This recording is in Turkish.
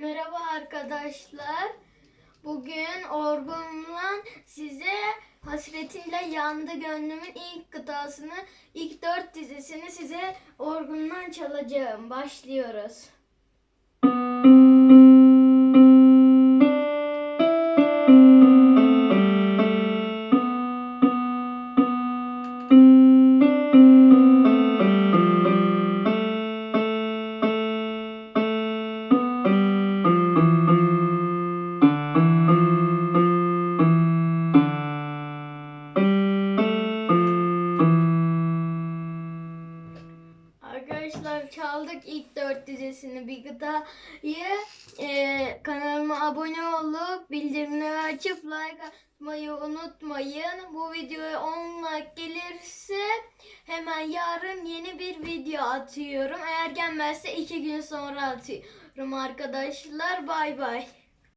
Merhaba arkadaşlar. Bugün Orgun'la size Hasretinle Yandı Gönlümün ilk kıtasını, ilk dört dizisini size Orgun'dan çalacağım. Başlıyoruz. Arkadaşlar çaldık ilk dört dizisini bir gıdayı Ee, kanalıma abone olup bildirimleri açıp like atmayı unutmayın. Bu videoya 10 like gelirse hemen yarın yeni bir video atıyorum. Eğer gelmezse iki gün sonra atıyorum arkadaşlar. Bay bay.